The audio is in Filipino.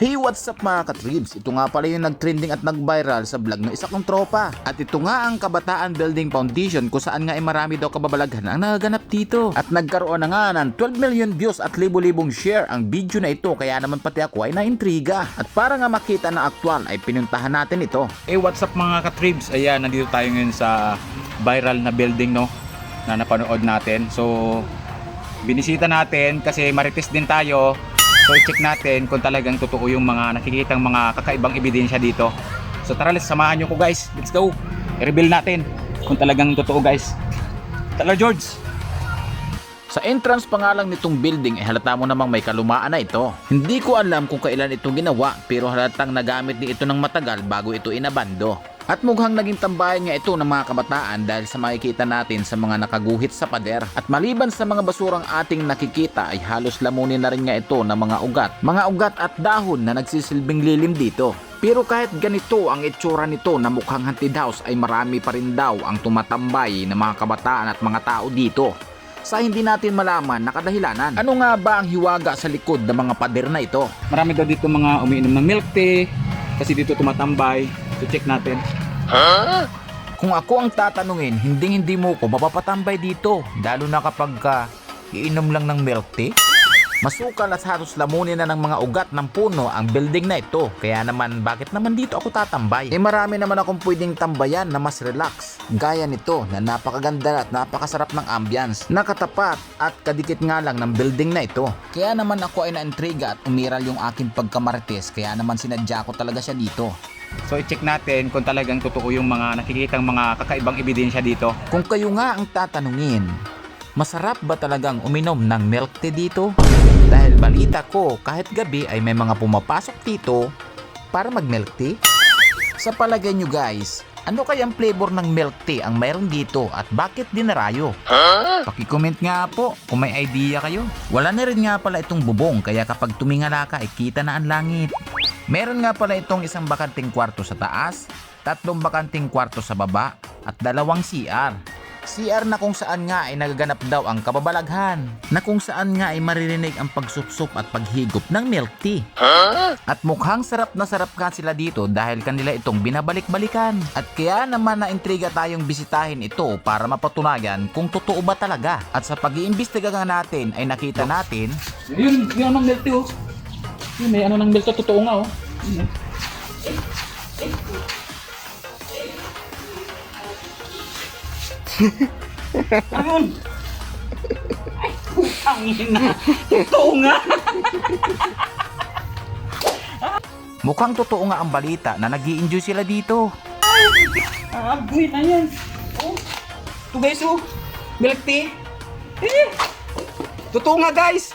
Hey, what's up mga katribs? Ito nga pala yung nag-trending at nag-viral sa vlog ng isa kong tropa. At ito nga ang Kabataan Building Foundation kung saan nga ay marami daw kababalaghan ang nagaganap dito. At nagkaroon na nga ng 12 million views at libo-libong share ang video na ito kaya naman pati ako ay naintriga. At para nga makita na aktual ay pinuntahan natin ito. Eh what's up mga katribs? Ayan, nandito tayo ngayon sa viral na building no na napanood natin. So binisita natin kasi marites din tayo. So i-check natin kung talagang totoo yung mga nakikitang mga kakaibang ebidensya dito. So tara let's samahan nyo ko guys. Let's go. I-reveal natin kung talagang totoo guys. Tara George. Sa entrance pa nga lang nitong building ay halata mo namang may kalumaan na ito. Hindi ko alam kung kailan ito ginawa pero halatang nagamit din ito ng matagal bago ito inabando. At mukhang naging tambayan nga ito ng mga kabataan dahil sa makikita natin sa mga nakaguhit sa pader. At maliban sa mga basurang ating nakikita ay halos lamunin na rin nga ito ng mga ugat. Mga ugat at dahon na nagsisilbing lilim dito. Pero kahit ganito ang itsura nito na mukhang haunted house ay marami pa rin daw ang tumatambay ng mga kabataan at mga tao dito sa hindi natin malaman na kadahilanan. Ano nga ba ang hiwaga sa likod ng mga pader na ito? Marami daw dito mga umiinom ng milk tea kasi dito tumatambay. So check natin. Kung ako ang tatanungin, hindi hindi mo ko mapapatambay dito, lalo na kapag ka iinom lang ng milk tea. Masukal at halos lamunin na ng mga ugat ng puno ang building na ito. Kaya naman, bakit naman dito ako tatambay? Eh marami naman akong pwedeng tambayan na mas relax. Gaya nito na napakaganda at napakasarap ng ambience. Nakatapat at kadikit nga lang ng building na ito. Kaya naman ako ay naintriga at umiral yung aking pagkamarites. Kaya naman sinadya ko talaga siya dito. So i-check natin kung talagang totoo yung mga nakikitang mga kakaibang ebidensya dito. Kung kayo nga ang tatanungin, masarap ba talagang uminom ng milk tea dito? Dahil balita ko, kahit gabi ay may mga pumapasok dito para mag milk tea. Sa palagay nyo guys, ano kayang flavor ng milk tea ang mayroon dito at bakit dinarayo? Paki-comment nga po kung may idea kayo. Wala na rin nga pala itong bubong kaya kapag tumingala ka ay kita na ang langit. Meron nga pala itong isang bakanting kwarto sa taas, tatlong bakanting kwarto sa baba, at dalawang CR. CR na kung saan nga ay nagaganap daw ang kababalaghan, na kung saan nga ay maririnig ang pagsupsup at paghigop ng milk tea. At mukhang sarap na sarap nga sila dito dahil kanila itong binabalik-balikan. At kaya naman na intriga tayong bisitahin ito para mapatunayan kung totoo ba talaga. At sa pag-iimbestiga nga natin ay nakita natin Yun, yun ang milk tea oh. Yun, may ano ng milk tea, totoo nga oh. Yun, oh. Ayun! Ay, putangin na! Totoo nga! Mukhang totoo nga ang balita na nag enjoy sila dito. Agoy na yan! Oh! Ito guys oh! Milk tea! Eh! Totoo nga guys!